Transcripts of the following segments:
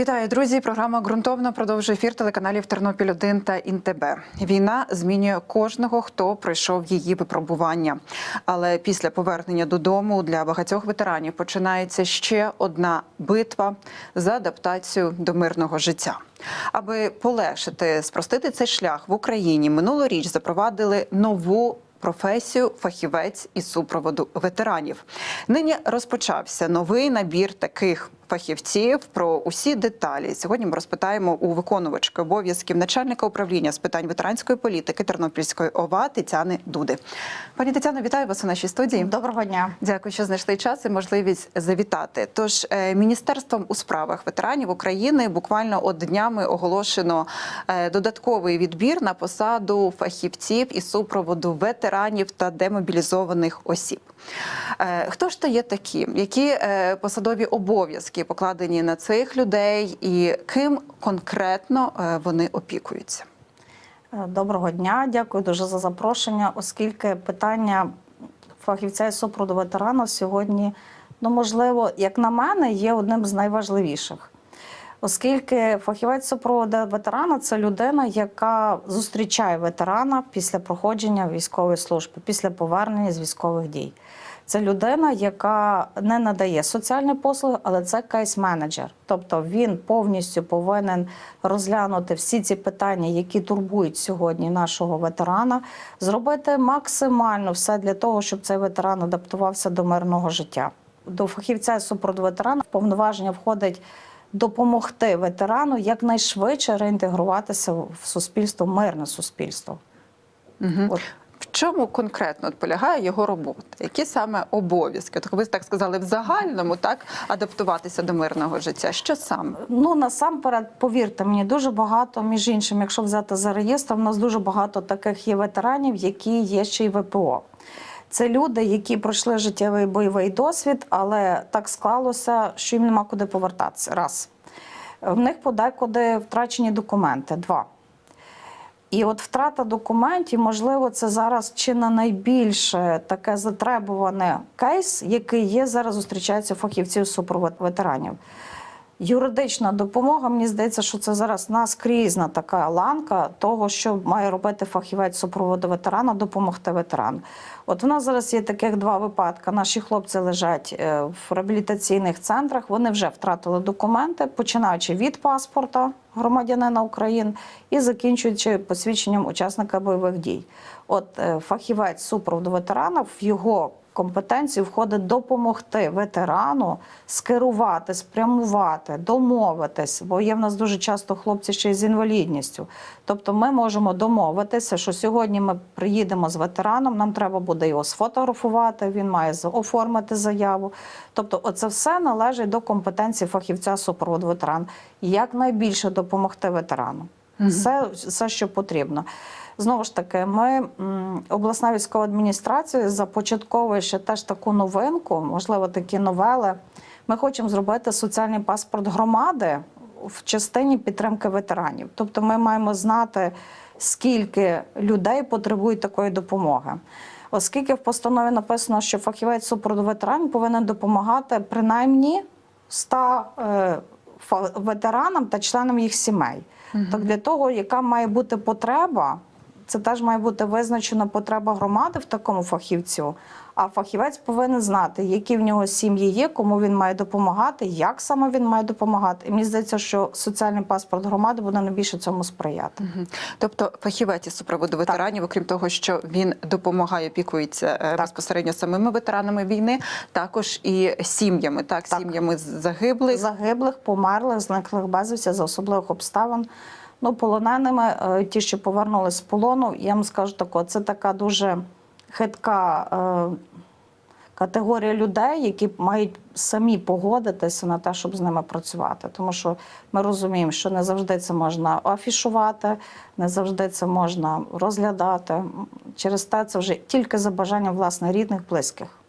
Вітаю, друзі! Програма ґрунтовно продовжує ефір телеканалів Тернопіль 1 та ІНТБ. Війна змінює кожного, хто пройшов її випробування. Але після повернення додому для багатьох ветеранів починається ще одна битва за адаптацію до мирного життя. Аби полегшити спростити цей шлях в Україні, минулоріч запровадили нову професію фахівець із супроводу ветеранів. Нині розпочався новий набір таких фахівців про усі деталі. Сьогодні ми розпитаємо у виконувачки обов'язків начальника управління з питань ветеранської політики Тернопільської ОВА Тетяни Дуди. Пані Тетяно, вітаю вас у нашій студії. Доброго дня. Дякую, що знайшли час і можливість завітати. Тож е, міністерством у справах ветеранів України буквально от днями оголошено е, додатковий відбір на посаду фахівців із супроводу ветеранів та демобілізованих осіб. Е, Хто ж то є такі? Які е, посадові обов'язки покладені на цих людей, і ким конкретно е, вони опікуються? Доброго дня, дякую дуже за запрошення, оскільки питання фахівця і супроводу ветерана сьогодні, ну можливо, як на мене, є одним з найважливіших. Оскільки фахівець супроводу ветерана це людина, яка зустрічає ветерана після проходження військової служби, після повернення з військових дій. Це людина, яка не надає соціальні послуги, але це кейс-менеджер. Тобто він повністю повинен розглянути всі ці питання, які турбують сьогодні нашого ветерана, зробити максимально все для того, щоб цей ветеран адаптувався до мирного життя. До фахівця з ветерана повноваження входить допомогти ветерану якнайшвидше реінтегруватися в суспільство, мирне суспільство. Угу. От. Чому конкретно полягає його робота? Які саме обов'язки? От ви так сказали в загальному, так адаптуватися до мирного життя? Що саме? Ну насамперед, повірте мені, дуже багато, між іншим, якщо взяти за реєстром, у нас дуже багато таких є ветеранів, які є ще й ВПО. Це люди, які пройшли життєвий бойовий досвід, але так склалося, що їм нема куди повертатися. Раз. В них подекуди втрачені документи. Два. І от втрата документів, можливо, це зараз чи не найбільше таке затребуване кейс, який є зараз зустрічається фахівців супровод ветеранів. Юридична допомога, мені здається, що це зараз наскрізна така ланка того, що має робити фахівець супроводу ветерана, допомогти ветерану. От у нас зараз є таких два випадки. Наші хлопці лежать е, в реабілітаційних центрах. Вони вже втратили документи, починаючи від паспорта громадянина України і закінчуючи посвідченням учасника бойових дій. От е, фахівець супроводу ветерана в його компетенції входить допомогти ветерану скерувати, спрямувати, домовитись, бо є в нас дуже часто хлопці ще й з інвалідністю. Тобто ми можемо домовитися, що сьогодні ми приїдемо з ветераном, нам треба буде його сфотографувати, він має оформити заяву. Тобто, оце все належить до компетенції фахівця супроводу ветеран. Якнайбільше допомогти ветерану. Все, все, що потрібно. Знову ж таки, ми обласна військова адміністрація започатковує ще теж таку новинку, можливо, такі новели. Ми хочемо зробити соціальний паспорт громади в частині підтримки ветеранів. Тобто, ми маємо знати, скільки людей потребують такої допомоги. Оскільки в постанові написано, що фахівець супроводу ветеранів повинен допомагати принаймні 100 е, ветеранам та членам їх сімей. Так для того, яка має бути потреба, це теж має бути визначена потреба громади в такому фахівцю. А фахівець повинен знати, які в нього сім'ї є, кому він має допомагати, як саме він має допомагати. І мені здається, що соціальний паспорт громади буде найбільше цьому сприяти. Мгм. Тобто фахівець із супроводу ветеранів, окрім того, що він допомагає, опікується е, безпосередньо самими ветеранами війни, також і сім'ями, так, Так. сім'ями загиблих. загиблих, померлих, зниклих безвісті за особливих обставин. Ну, полоненими, е, ті, що повернулись з полону, я вам скажу тако, це така дуже хитка е, категорія людей, які мають самі погодитися на те, щоб з ними працювати. Тому що ми розуміємо, що не завжди це можна афішувати, не завжди це можна розглядати. Через те це вже тільки за бажанням власне рідних, близьких.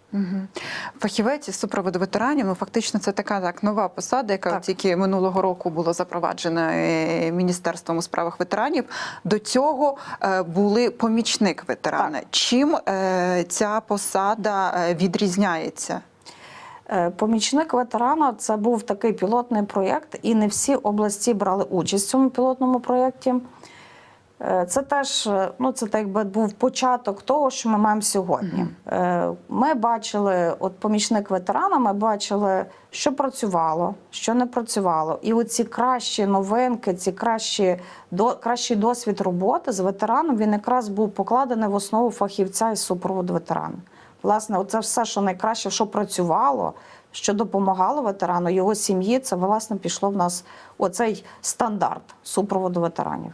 Фахівець із супроводу ветеранів, ну фактично це така так нова посада, яка Так. тільки минулого року була запроваджена е, міністерством у справах ветеранів. До цього е, були помічник ветерана. Чим е, ця посада відрізняється? Помічник ветерана це був такий пілотний проєкт, і не всі області брали участь в цьому пілотному проєкті. Е, Це теж е, ну, це так якби був початок того, що ми маємо сьогодні. Е, Ми бачили, от помічник ветерана, ми бачили, що працювало, що не працювало. І оці кращі новинки, ці кращі до кращий досвід роботи з ветераном, він якраз був покладений в основу фахівця із супроводу ветерана. Власне, оце все, що найкраще, що працювало, що допомагало ветерану, його сім'ї, це власне пішло в нас оцей стандарт супроводу ветеранів.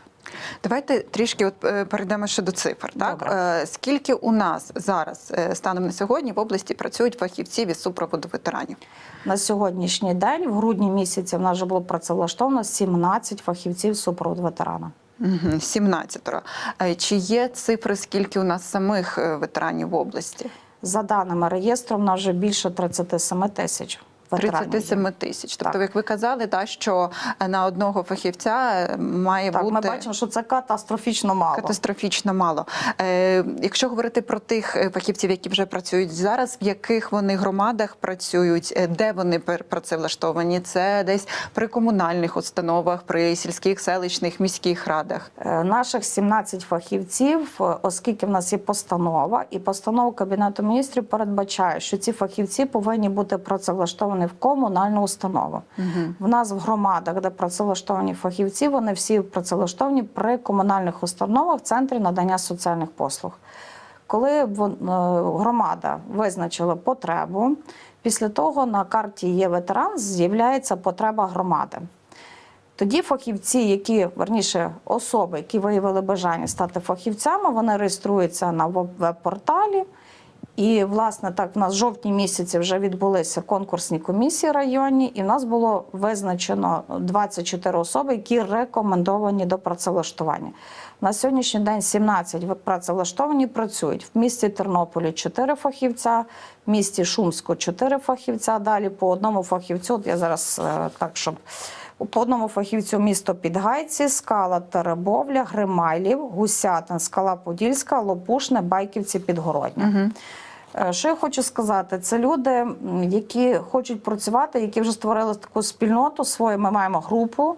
Давайте трішки от е, перейдемо ще до цифр. Так Добре. Е, скільки у нас зараз е, станом на сьогодні в області працюють фахівці від супроводу ветеранів? На сьогоднішній день, в грудні місяці, в нас вже було працевлаштовано 17 фахівців супроводу ветерана. Угу, 17. Е, Чи є цифри, скільки у нас самих ветеранів в області? За даними реєстру, в нас вже більше 37 тисяч ветеранів. є. 37 тисяч. Тобто, Так. як ви казали, та, що на одного фахівця е, має Так, бути ми бачимо, що це катастрофічно мало. катастрофічно мало. Е, якщо говорити про тих е, фахівців, які вже працюють зараз, в яких вони громадах працюють, е, де вони працевлаштовані? Це десь при комунальних установах, при сільських, селищних, міських радах. Е, Наших 17 фахівців, оскільки в нас є постанова, і постанова Кабінету міністрів передбачає, що ці фахівці повинні бути працевлаштовані в комунальну установу. В нас в громадах, де працевлаштовані фахівці, вони всі працевлаштовані при комунальних установах в центрі надання соціальних послуг. Коли е, громада визначила потребу, після того на карті є ветеран, з'являється потреба громади. Тоді фахівці, які верніше особи, які виявили бажання стати фахівцями, вони реєструються на веб- веб-порталі. І, власне, так, в нас в жовтні місяці вже відбулися конкурсні комісії районні, і в нас було визначено 24 особи, які рекомендовані до працевлаштування. На сьогоднішній день 17 ви- працевлаштовані працюють в місті Тернополі 4 фахівця, в місті Шумську 4 фахівця. Далі по одному фахівцю. От я зараз е, так, щоб по одному фахівцю місто Підгайці, Скала Теребовля, Гримайлів, Гусятин, Скала Подільська, Лопушне, Байківці, Підгородня. Е, Що я хочу сказати, це люди, які хочуть працювати, які вже створили таку спільноту свою. Ми маємо групу.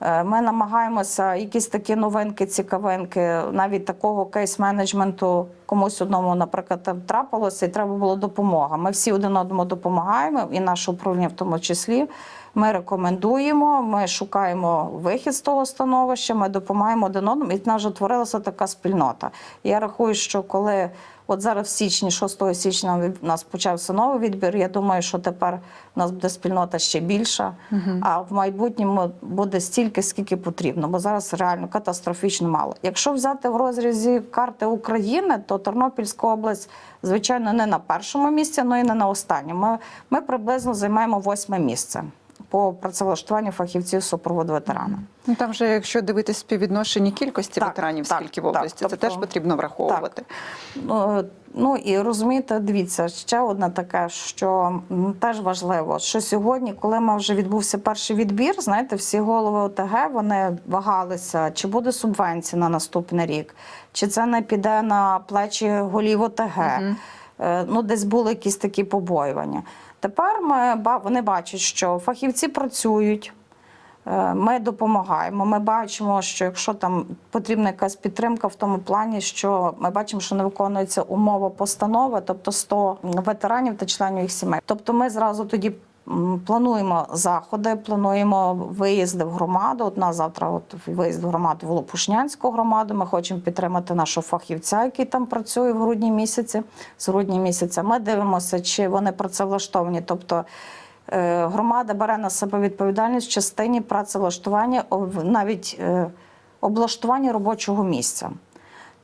Е, Ми намагаємося якісь такі новинки, цікавинки, навіть такого кейс-менеджменту комусь одному, наприклад, трапилося, і треба була допомога. Ми всі один одному допомагаємо, і наше управління в тому числі. Ми рекомендуємо, ми шукаємо вихід з того становища, ми допомагаємо один одному, і в нас вже творилася така спільнота. Я рахую, що коли от зараз в січні, 6 січня, у нас почався новий відбір. Я думаю, що тепер у нас буде спільнота ще більша, а в майбутньому буде стільки, скільки потрібно, бо зараз реально катастрофічно мало. Якщо взяти в розрізі карти України, то Тернопільська область, звичайно, не на першому місці, але і не на останньому. Ми, ми приблизно займаємо восьме місце по працевлаштуванню фахівців супроводу ветерана. Ну там же, якщо дивитись співвідношення кількості Так, ветеранів, так, скільки в так. області, це Тобто- теж потрібно враховувати. Ну, Ну і розумієте, дивіться, ще одне таке, що теж важливо, що сьогодні, коли ми вже відбувся перший відбір, знаєте, всі голови ОТГ вони вагалися, чи буде субвенція на наступний рік, чи це не піде на плечі голів ОТГ. Е, Ну, десь були якісь такі побоювання. Тепер ми вони бачать, що фахівці працюють. Е, Ми допомагаємо. Ми бачимо, що якщо там потрібна якась підтримка в тому плані, що ми бачимо, що не виконується умова постанови, тобто 100 ветеранів та членів їх сімей. Тобто, ми зразу тоді плануємо заходи, плануємо виїзди в громаду. От на завтра, от виїзд в громаду в Лопушнянську громаду. Ми хочемо підтримати нашого фахівця, який там працює в грудні місяці. З грудня місяця ми дивимося, чи вони працевлаштовані. Тобто Е, Громада бере на себе відповідальність в частині працевлаштування, навіть е, облаштування робочого місця.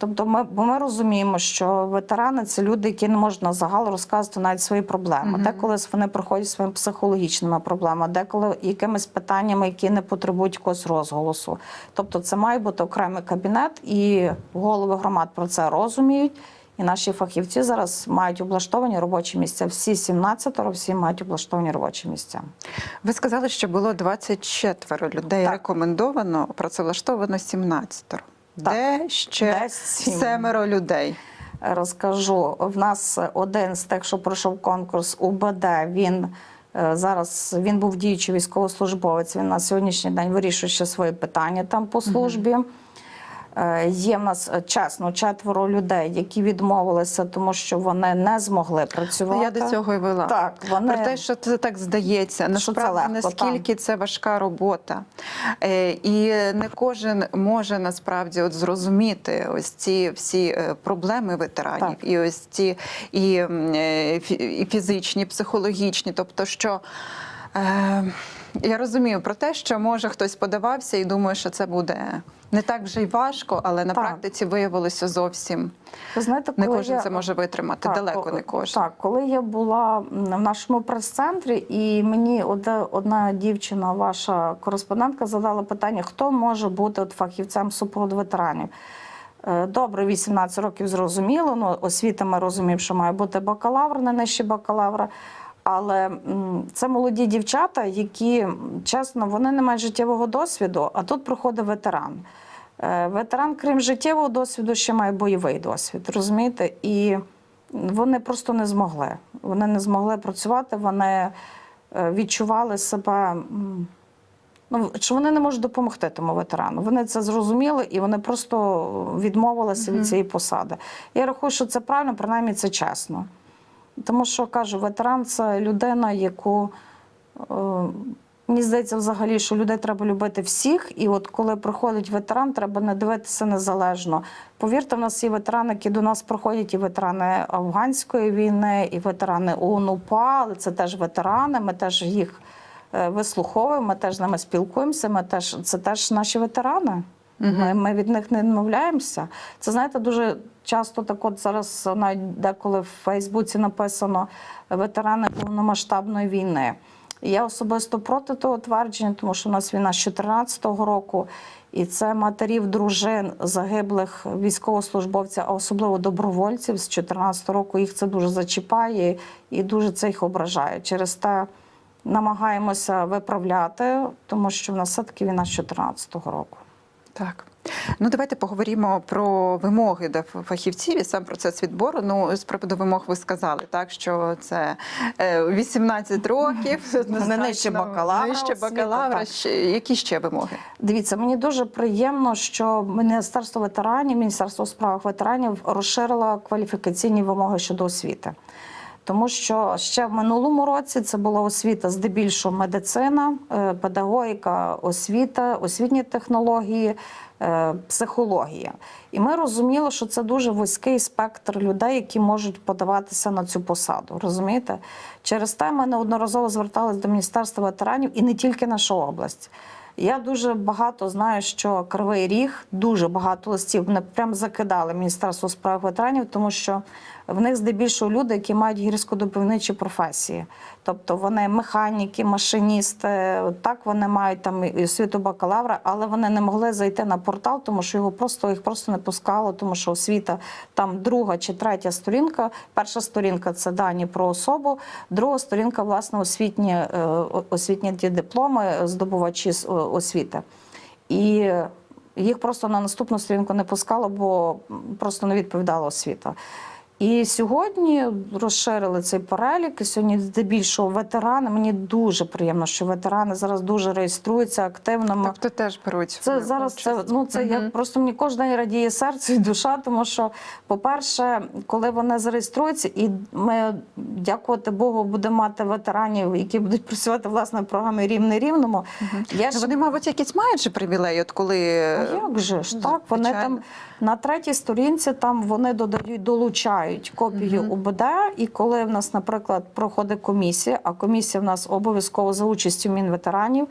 Тобто, ми, бо ми розуміємо, що ветерани це люди, які не можуть на загал розказувати навіть свої проблеми. Деколи вони приходять своїми психологічними проблемами, деколи якимись питаннями, які не потребують якогось розголосу. Тобто, це має бути окремий кабінет, і голови громад про це розуміють. І наші фахівці зараз мають облаштовані робочі місця. Всі 17 всі мають облаштовані робочі місця. Ви сказали, що було 24 людей Так. рекомендовано, працевлаштовано 17. Так. Де ще Десь сім? семеро людей? розкажу. В нас один з тих, що пройшов конкурс УБД, він е, зараз він був діючий військовослужбовець. Він на сьогоднішній день вирішує ще свої питання там по службі. Е, Є в нас е, чесно четверо людей, які відмовилися, тому що вони не змогли працювати. Я до цього і вела. Так, вони Про те, що це так здається, насправді легко, наскільки це важка робота. Е, і не кожен може насправді от зрозуміти ось ці всі е, проблеми ветеранів, Так. і ось ці і, е, і фізичні, і психологічні. Тобто, що. Е, я розумію про те, що може хтось подавався і думає, що це буде не так вже й важко, але на Так. практиці виявилося зовсім ви знаєте, не кожен я- це може витримати. Так, далеко ко- не кожен. Так, коли я була в нашому прес-центрі, і мені одна, одна дівчина, ваша кореспондентка, задала питання, хто може бути от фахівцем супроводу ветеранів. Е, Добре, 18 років зрозуміло. Ну, освіта ми розуміємо, що має бути бакалавр, не нижче бакалавра. Але це молоді дівчата, які чесно, вони не мають життєвого досвіду, а тут проходить ветеран. Е, Ветеран, крім життєвого досвіду, ще має бойовий досвід, розумієте? І вони просто не змогли. Вони не змогли працювати, вони е, відчували себе. Ну, що вони не можуть допомогти тому ветерану. Вони це зрозуміли і вони просто відмовилися від цієї посади. Я рахую, що це правильно, принаймні це чесно. Тому що кажу, ветеран це людина, яку е, мені здається, взагалі, що людей треба любити всіх. І от коли приходить ветеран, треба не дивитися незалежно. Повірте, в нас є ветерани, які до нас проходять, і ветерани афганської війни, і ветерани ООН-УПА, але це теж ветерани. Ми теж їх е, вислуховуємо, ми теж з ними спілкуємося. Ми теж це теж наші ветерани. Ми, ми від них не відмовляємося. Це знаєте, дуже часто так от зараз навіть деколи в Фейсбуці написано ветерани повномасштабної війни. Я особисто проти того твердження, тому що у нас війна з 2014 року, і це матерів дружин загиблих військовослужбовців, а особливо добровольців з 2014 року. Їх це дуже зачіпає і дуже це їх ображає. Через те намагаємося виправляти, тому що в нас все-таки війна з 2014 року. Так. Ну, давайте поговоримо про вимоги до фахівців і сам процес відбору. Ну, з приводу вимог ви сказали, так що це е, 18 років, однозначно, нижче бакалавра нижче бакалавра. які ще вимоги? Дивіться, мені дуже приємно, що Міністерство ветеранів, Міністерство у справах ветеранів розширило кваліфікаційні вимоги щодо освіти. Тому що ще в минулому році це була освіта здебільшого медицина, е, педагогіка, освіта, освітні технології, е, психологія. І ми розуміли, що це дуже вузький спектр людей, які можуть подаватися на цю посаду. Розумієте? Через те ми неодноразово зверталися до Міністерства ветеранів і не тільки наша область. Я дуже багато знаю, що Кривий Ріг дуже багато листів не прям закидали Міністерство справ ветеранів, тому що в них здебільшого люди, які мають гірськодобивничі професії. Тобто вони механіки, машиністи, так вони мають там і освіту бакалавра, але вони не могли зайти на портал, тому що його просто їх просто не пускало, тому що освіта там друга чи третя сторінка. Перша сторінка це дані про особу, друга сторінка, власне, освітні, е, освітні ті дипломи, здобувачі освіти. І їх просто на наступну сторінку не пускало, бо просто не відповідала освіта. І сьогодні розширили цей перелік. І сьогодні здебільшого ветерани. Мені дуже приємно, що ветерани зараз дуже реєструються активно. Тобто теж беруть це зараз це ну це я Мгм. просто мені кожен день радіє серце і душа, тому що, по-перше, коли вони зареєструються, і ми дякувати Богу будемо мати ветеранів, які будуть працювати власне в програмі рівне рівному. Я Ну, ж вони, мабуть, якісь мають же привілеї, от коли а як же ж так? Вони звичайно. там на третій сторінці там вони додають, долучають копію УБД. І коли в нас, наприклад, проходить комісія, а комісія в нас обов'язково за участю мінветеранів.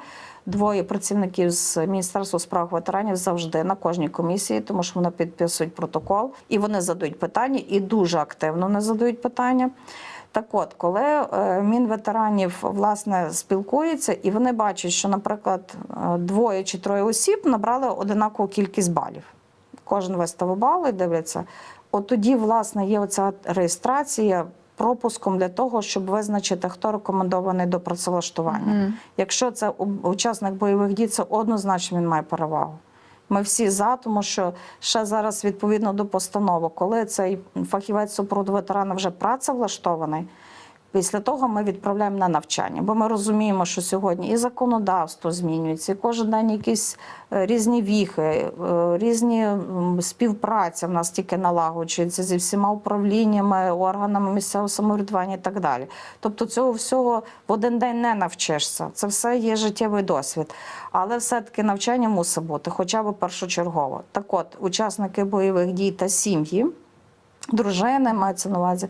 Двоє працівників з Міністерства справ ветеранів завжди на кожній комісії, тому що вони підписують протокол і вони задають питання, і дуже активно не задають питання. Так от, коли е, Мінветеранів власне спілкується, і вони бачать, що, наприклад, е, двоє чи троє осіб набрали одинакову кількість балів. Кожен виставив бали дивляться. От тоді, власне, є оця реєстрація пропуском для того, щоб визначити, хто рекомендований до працевлаштування. Мгм. Якщо це учасник бойових дій, це однозначно він має перевагу. Ми всі за, тому що ще зараз відповідно до постанови, коли цей фахівець супроводу ветерана вже працевлаштований, Після того ми відправляємо на навчання, бо ми розуміємо, що сьогодні і законодавство змінюється, і кожен день якісь е, різні віхи, е, різні співпраця в нас тільки налагоджується зі всіма управліннями, органами місцевого самоврядування і так далі. Тобто цього всього в один день не навчишся. Це все є життєвий досвід. Але все-таки навчання мусить бути, хоча б першочергово. Так от, учасники бойових дій та сім'ї, дружини мається на увазі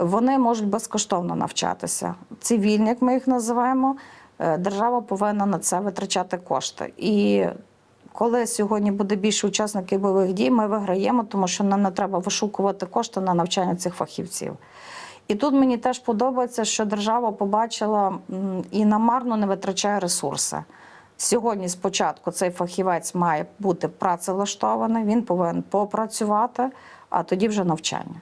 вони можуть безкоштовно навчатися. Цивільні, як ми їх називаємо, е, держава повинна на це витрачати кошти. І коли сьогодні буде більше учасників бойових дій, ми виграємо, тому що нам не треба вишукувати кошти на навчання цих фахівців. І тут мені теж подобається, що держава побачила і намарно не витрачає ресурси. Сьогодні спочатку цей фахівець має бути працевлаштований, він повинен попрацювати, а тоді вже навчання.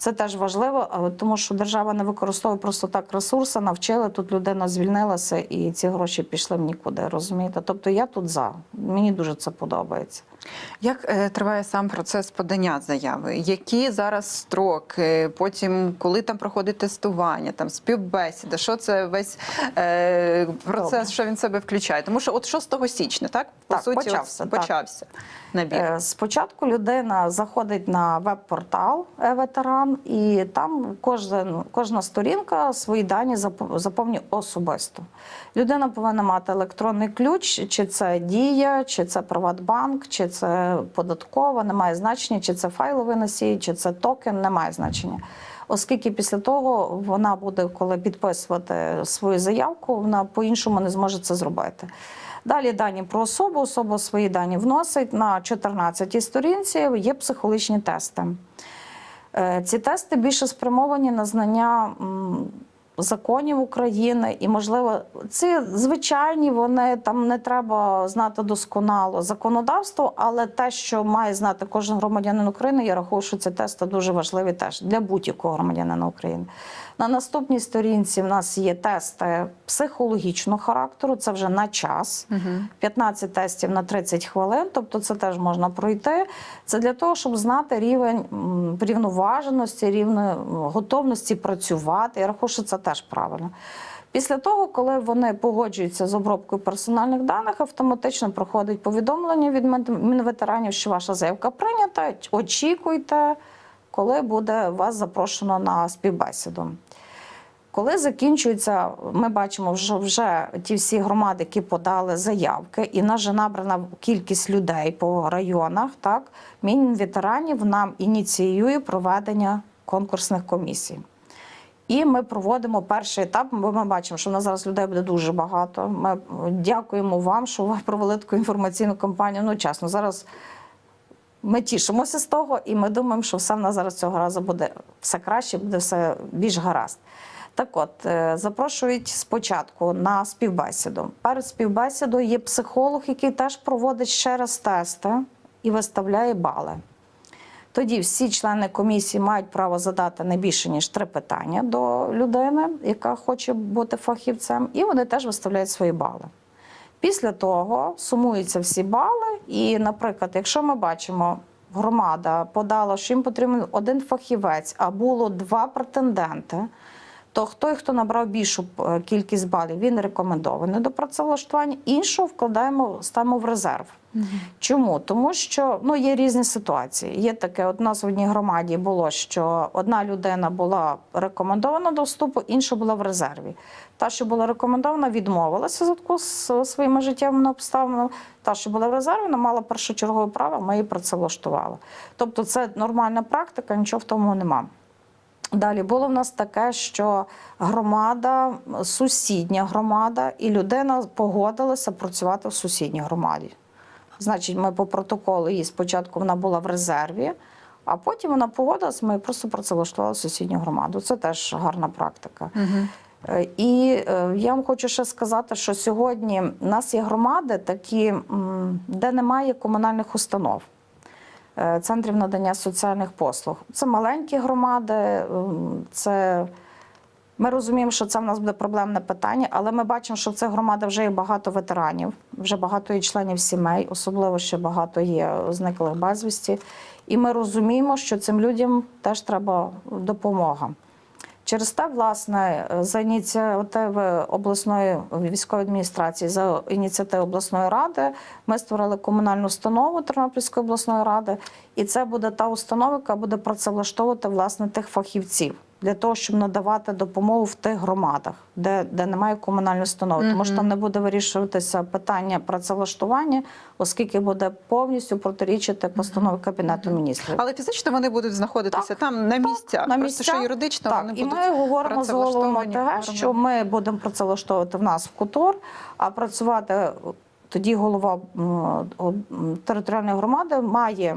Це теж важливо, тому що держава не використовує просто так ресурси, навчили, тут людина звільнилася і ці гроші пішли в нікуди, розумієте? Тобто я тут за. Мені дуже це подобається. Як е, триває сам процес подання заяви? Які зараз строки? Потім, коли там проходить тестування, там співбесіда? Що це весь е, процес, Добре. що він себе включає? Тому що от 6 січня, так по Так, суті, от почався, так. набір. Е, Спочатку людина заходить на веб-портал е-ветеран, і там кожен, кожна сторінка свої дані заповнює особисто. Людина повинна мати електронний ключ, чи це Дія, чи це Приватбанк, чи це податкова, немає значення, чи це файловий носій, чи це токен, немає значення. Оскільки після того вона буде, коли підписувати свою заявку, вона по-іншому не зможе це зробити. Далі дані про особу, особа свої дані вносить на 14-й сторінці. Є психологічні тести. Е, Ці тести більше спрямовані на знання законів України, і, можливо, ці звичайні, вони там не треба знати досконало законодавство, але те, що має знати кожен громадянин України, я рахую, що ці тести дуже важливі теж для будь-якого громадянина України. На наступній сторінці в нас є тести психологічного характеру, це вже на час. 15 тестів на 30 хвилин, тобто це теж можна пройти. Це для того, щоб знати рівень рівноваженості, рівень готовності працювати. Я рахую, що це теж правильно. Після того, коли вони погоджуються з обробкою персональних даних, автоматично проходить повідомлення від Мін- Мінветеранів, що ваша заявка прийнята. Очікуйте, коли буде вас запрошено на співбесіду. Коли закінчується, ми бачимо вже, вже ті всі громади, які подали заявки, і нас вже набрана кількість людей по районах. Так, Мінветеранів нам ініціює проведення конкурсних комісій. І ми проводимо перший етап, бо ми бачимо, що в нас зараз людей буде дуже багато. Ми дякуємо вам, що ви провели таку інформаційну кампанію. Ну, чесно, зараз ми тішимося з того, і ми думаємо, що все в нас зараз цього разу буде все краще, буде все більш гаразд. Так от, е, запрошують спочатку на співбесіду. Перед співбесідою є психолог, який теж проводить ще раз тести і виставляє бали. Тоді всі члени комісії мають право задати не більше ніж три питання до людини, яка хоче бути фахівцем, і вони теж виставляють свої бали. Після того сумуються всі бали, і, наприклад, якщо ми бачимо, громада подала, що їм потрібен один фахівець, а було два претенденти, то хто, хто набрав більшу е, кількість балів, він рекомендований до працевлаштування. Іншого вкладаємо, ставимо в резерв. Чому? Тому що ну, є різні ситуації. Є таке, от у нас в одній громаді було, що одна людина була рекомендована до вступу, інша була в резерві. Та, що була рекомендована, відмовилася зв'язку з своїми життєвими обставинами. Та, що була в резерві, вона мала першочергове право, ми її працевлаштували. Тобто це нормальна практика, нічого в тому нема. Далі було в нас таке, що громада, сусідня громада, і людина погодилася працювати в сусідній громаді. Значить, ми по протоколу її спочатку вона була в резерві, а потім вона погодилась, ми просто працевлаштували сусідню громаду. Це теж гарна практика. Е, І е, я вам хочу ще сказати, що сьогодні в нас є громади, такі, де немає комунальних установ. Е, Центрів надання соціальних послуг. Це маленькі громади, це Ми розуміємо, що це в нас буде проблемне питання, але ми бачимо, що в цих громадах вже є багато ветеранів, вже багато є членів сімей, особливо ще багато є зниклих безвісті. І ми розуміємо, що цим людям теж треба допомога. Через те, власне, за ініціативи обласної військової адміністрації, за ініціативи обласної ради, ми створили комунальну установу Тернопільської обласної ради, і це буде та установа, яка буде працевлаштовувати власне тих фахівців для того, щоб надавати допомогу в тих громадах, де, де немає комунальної установи. Тому що там не буде вирішуватися питання працевлаштування, оскільки буде повністю протирічити постанови Кабінету міністрів. Але фізично вони будуть знаходитися Так, там на місцях. на Просто що юридично Так, вони і будуть ми говоримо з головами ОТГ, що ми будемо працевлаштовувати в нас в КУТОР, а працювати тоді голова територіальної громади має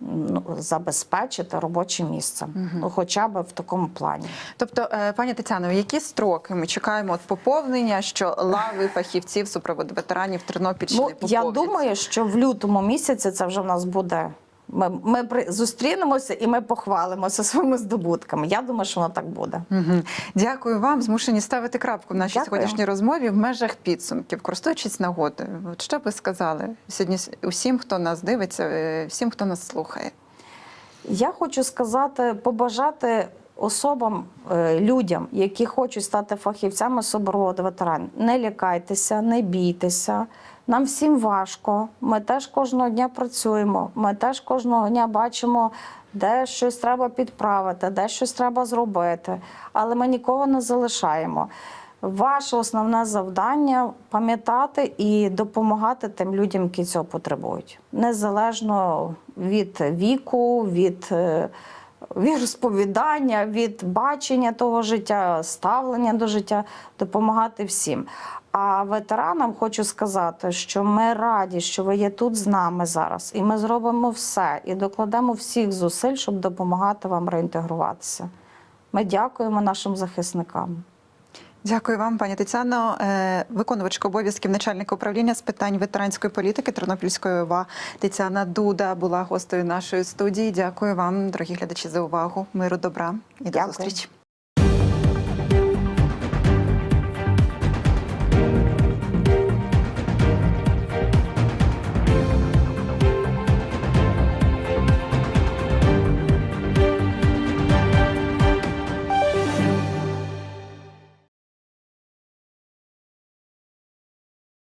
ну, забезпечити робоче місце, ну, хоча б в такому плані. Тобто, е, пані Тетяно, які строки ми чекаємо от поповнення, що лави фахівців супроводу ветеранів Тернопільщини Ну, я думаю, що в лютому місяці це вже в нас буде. Ми, ми при- зустрінемося і ми похвалимося своїми здобутками. Я думаю, що воно так буде. Мгм. Дякую вам. Змушені ставити крапку в нашій Дякую. сьогоднішній розмові в межах підсумків, користуючись нагодою. От що б ви сказали сьогодні усім, хто нас дивиться, е, всім, хто нас слухає? Я хочу сказати, побажати особам, е, людям, які хочуть стати фахівцями супроводу ветеранів. Не лякайтеся, не бійтеся. Нам всім важко. Ми теж кожного дня працюємо. Ми теж кожного дня бачимо, де щось треба підправити, де щось треба зробити. Але ми нікого не залишаємо. Ваше основне завдання пам'ятати і допомагати тим людям, які цього потребують, незалежно від віку, від, е, від розповідання, від бачення того життя, ставлення до життя, допомагати всім. А ветеранам хочу сказати, що ми раді, що ви є тут з нами зараз, і ми зробимо все і докладемо всіх зусиль, щоб допомагати вам реінтегруватися. Ми дякуємо нашим захисникам. Дякую вам, пані Тетяно. Е, Виконувачка обов'язків начальника управління з питань ветеранської політики Тернопільської ОВА Тетяна Дуда була гостею нашої студії. Дякую вам, дорогі глядачі, за увагу. Миру, добра і до зустрічі.